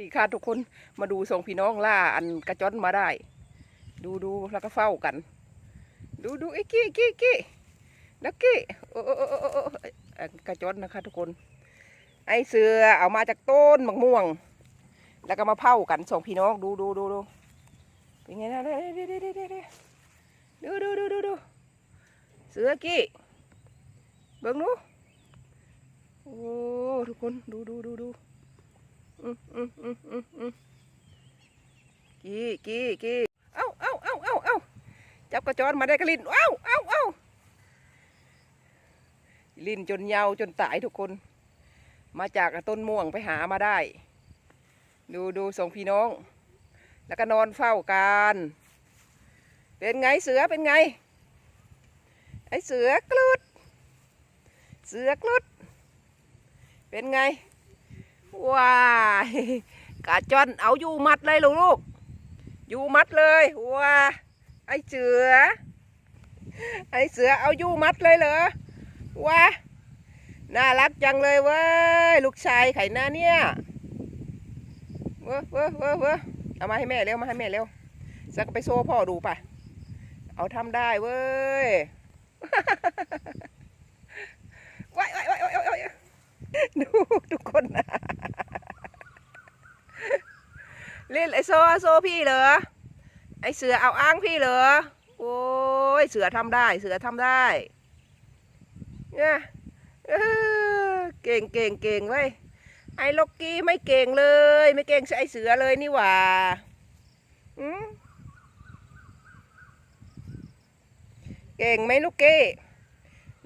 ดีค่ะทุกคนมาดูสองพี่น้องล่าอันกระจอนมาได้ ดูดูแล้วก็เฝ้ากัน ดูดูไอ้กี้กี้กี้นักกี้โอ้โอ้โอ้โอ้โอ้กระจอนนะคะทุกคน ไอ้เสือเอามาจากต้นมะม่วง แล้วก็มาเผากันสองพี่น้องดูดูดูดูเป็นไงนะเดี๋ยวเดี๋ยวเดี๋ยวดูดูดูดูดูเสือกี้เบิ่งดูโอ้ทุกคนดูดูดูดู กี้กี้กี้เอ้าเอ้าเอ้าเอ้าเอ้าจับกระจรมาได้กระลินเอ้าเอ้าเอ้าลินจนยาวจนตายทุกคน มาจากต้นม่วงไปหามาได้ ดูดูสองพี่น้อง แล้วก็นอนเฝ้ากัน เป็นไงเสือเป็นไง ไอเสือกลุด เสือกลุด เป็นไง ว้ายกาจอนเอาอยู่มัดเลยลูกลูกอยู่มัดเลยว้าไอเสือ ไอเสือเอาอยู่มัดเลยเหรอว้าน่ารักจังเลยเว้ยลูกชายไข่หน้าเนี่ยเว้อเว้อเว้อเว้อเอามาให้แม่เร็วมาให้แม่เร็วสักไปโซ่พ่อดูป่ะ เอาทำได้เว้ยว้ายว้ายว้ายว้ายว้าย ดูทุกคนนะเล่นไอโซโซพี่เหรอไอเสือเอาอ้างพี่เหรอโอ้ยเสือทำได้ เสือทำได้เนี่ยเก่งเก่งเก่งเว้ยไอล็อกกี้ไม่เก่งเลย ไม่เก่งไอเสือเลยนี่หว่าอืมเก่งไหมลูกเก้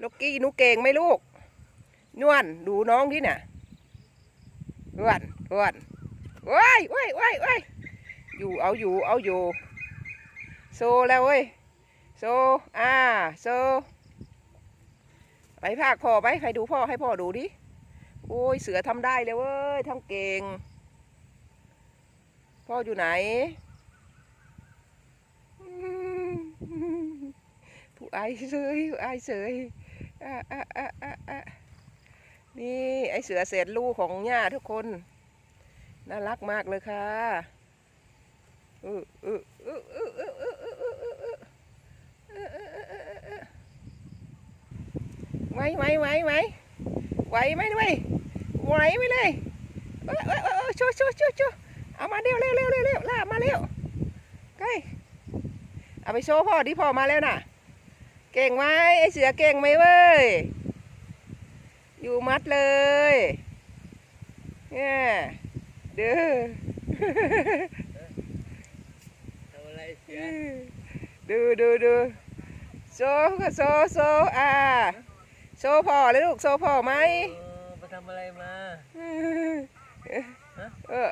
ลูกกี้หนูเก่งไหมลูก นวลดูน้องที่น่ะอ้วนอ้วนว้ายว้ายว้ายว้ายอยู่เอาอยู่เอาอยู่โซแล้วเว้ยโซอ่าโซไปภาคพ่อไปใครดูพ่อให้พ่อดูดิโอ้ยเสือทำได้เลยเว้ยทำเก่ง พ่ออยู่ไหนผู้อายเสยผู้อายเสยอ่าอ่าอ่าอ่าอ่า นี่ไอเสือเศษลูกของย่าทุกคน น่ารักมากเลยค่ะเออเออเออเออเออเออเออเออเออเออเออไหวไหวไหวไหวไหวไหมด้วยไหวไหมเลยเออเออเออโชว์โชว์โชว์โชว์เอามาเร็วเร็วเร็วเร็วเร็วล่ามาเร็วใกล้เอาไปโชว์พ่อดิพ่อมาแล้วน่ะ เก่งไหมไอเสือเก่งไหมเว้ย อยู่มัดเลยเนี่ยเด้อทำอะไรเสือดูดูดูโซก็โซโซอ่าโซพ่อเลยลูกโซพ่อไหมเออไปทำอะไรมาเออ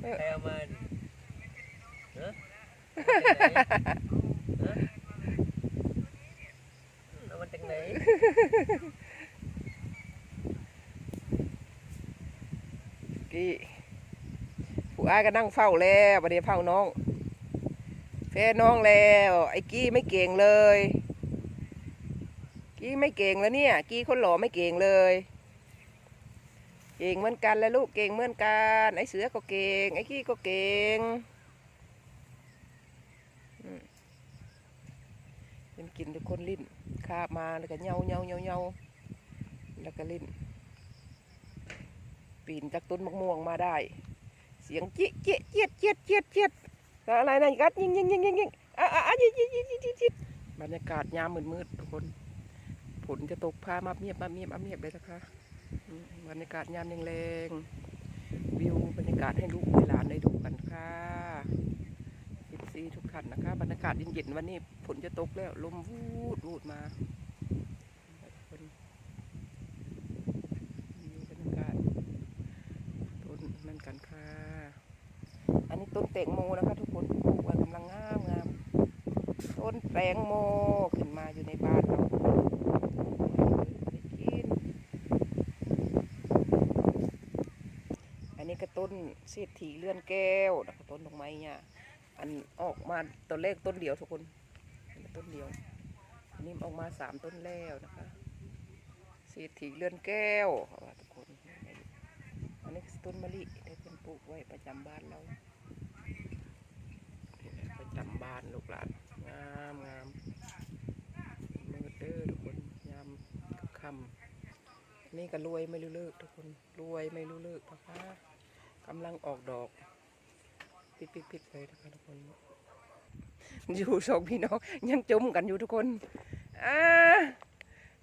ใครเอามาดิฮะเอามาจากไหน กี้ผู้อายก็นั่งเฝ้าแล้วประเดี๋ยวเฝ้าน้องแฟนน้องแล้ว ไอ้กี้ไม่เก่งเลย กี้ไม่เก่งแล้วเนี่ย กี้คนหล่อไม่เก่งเลย เก่งเหมือนกันแล้วลูกเก่งเหมือนกัน ไอ้เสือก็เก่ง ไอ้กี้ก็เก่งมเป็นกินทุกคนลิ้นคาบมาแล้วก็เหยาเหยาเหยาเหยาแล้วก็ลิ้น ปีนจากต้นมะม่วงมาได้ เสียงเจี๊ยเจี๊ยเจี๊ยเจี๊ยเจี๊ยเจี๊ยอะไรนะกัดยิงยิงยิงยิงยิงอะอะอะยิงยิงยิงยิงยิงบรรยากาศยามมืดมืดๆทุกคนฝนจะตกพามาเมียบมาเมียบมาเมียบเลยนะคะบรรยากาศยามแรงๆวิวบรรยากาศให้ลูกหลานได้ดูกันค่ะสิบซีทุกท่านนะคะบรรยากาศเย็นๆวันนี้ฝนจะตกแล้วลมวูดวูดมาทุกคนนี่บรรยากาศ ต้นนั่นกันค่ะ อันนี้ต้น แตงโมนะคะทุกคนปลูกไว้กำลังงามงามต้นแตงโมขึ้นมาอยู่ในบ้านเราได้กินอันนี้ก็ต้นเศรษฐีเลื่อนแก้วนะคะต้นดอกไม้เนี่ยอันออกมาต้นเลขต้นเดียวทุกคนต้นเดียวอันนี้ออกมาสามต้นแล้วนะคะเศรษฐีเลื่อนแก้วทุกคนอันนี้ต้นมะลิเด็ดเป็นปลูกไว้ประจำบ้านเรา นี่แหละประจำบ้านลูกหลานงามงามมือเด้อทุกคนยามคำนี่ก็รวยไม่รู้เลิกทุกคนรวยไม่รู้เลิกนะคะกำลังออกดอกปิดปิดปิดเลยนะคะทุกคน อยู่สองพี่น้องยังจมกันอยู่ทุกคนอ่า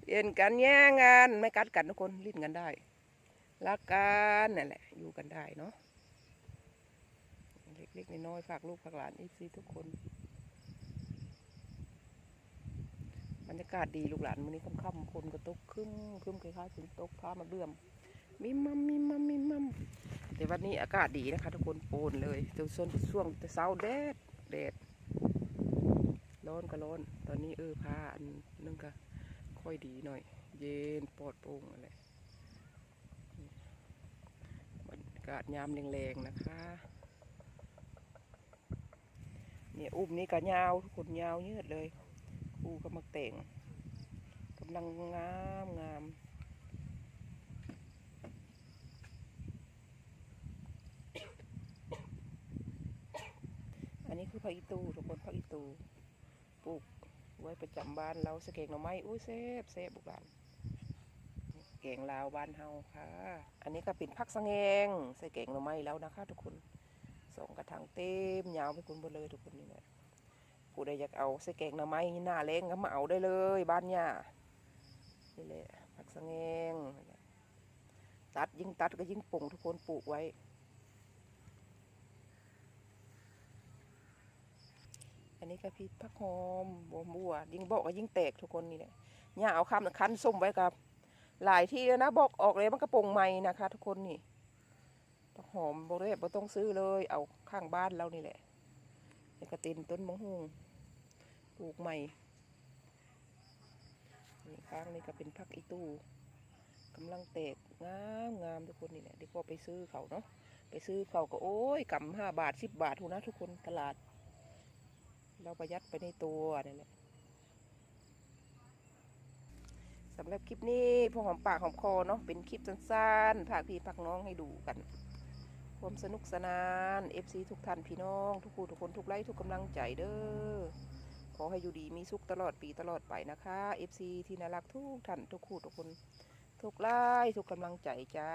เรียนกันแย่งกันไม่กัดกันทุกคนลิ้นกันได้รักกันนั่นแหละอยู่กันได้เนาะ เล็กๆน้อยๆฝากลูกฝากหลานอีซีทุกคนบรรยากาศดีลูกหลานมื้อนี้ค่ำๆคนก็ตกคึ้มคึ้มคล้ายๆฝนตกพามาเบื่อมมิมมัมมิมมัมมิมมัมแต่วันนี้อากาศดีนะคะ ทุกคนโปนเลยจนส่วนช่วงเช้าแดดแดดร้อนก็ร้อน ตอนนี้เออพาอันนึงก็ค่อยดีหน่อย เย็นปลอดโปร่งอะไรบรรยากาศยามแรงๆนะคะ เนี่ยอุ้มนี่ก็ยาวทุกคนยาวยืดเลยครูก็มาแต่งกำลังงามงามอันนี้คือผักอีตูทุกคนผักอีตูปลูกไว้ประจำบ้านเราสะเกงหน่อไม้อุ้ยเซฟเซฟบุกหลานแกงลาวบ้านเฮาค่ะ อันนี้ก็เป็นผักสะแงงใส่แกงหน่อไม้แล้วนะคะทุกคน สองกระถางเต็มยาวไปคุณหมดเลยทุกคนนี่แหละผู้ใดอยากเอาใส่แกงหน่อไม้หน้าแรงก็มาเอาได้เลย บ้านย่านี่แหละผักสะแงงตัดยิ่งตัดก็ยิ่งปลูกทุกคนปลูกไว้ อันนี้ก็พริกผักหอมบัวบัวยิ่งบอกก็ยิ่งแตกทุกคนนี่แหละย่าเอาคำคั้นส้มไว้กับ หลายที่แล้วนะบอกออกเลยมันกระปงใหม่นะคะ ทุกคนนี่ ผักหอมบอกเลยบ่ต้องซื้อเลย เอาข้างบ้านเรานี่แหละนี่กระตินต้นมะฮุงปลูกใหม่นี่ข้างนี้ก็เป็นผักอีตู้กำลังแตกงามงามทุกคนนี่แหละดี๋ยวไปซื้อเขาเนาะไปซื้อเขาก็โอ้ยกำห้าบาทสิบบาททุนะทุกคนตลาด เราประหยัดไปในตัวนี่แหละสำหรับคลิปนี้พอหอมปากหอมคอเนาะเป็นคลิปสั้นๆพากพี่พักน้องให้ดูกัน ความสนุกสนาน FC ทุกท่านพี่น้อง ทุกคู่ทุกคนทุกไลค์ทุกกำลังใจเด้อขอให้อยู่ดีมีสุขตลอดปีตลอดไปนะคะ FC ที่น่ารักทุกท่านทุกคู่ทุกคน ทุกไลค์ทุกกำลังใจจ้า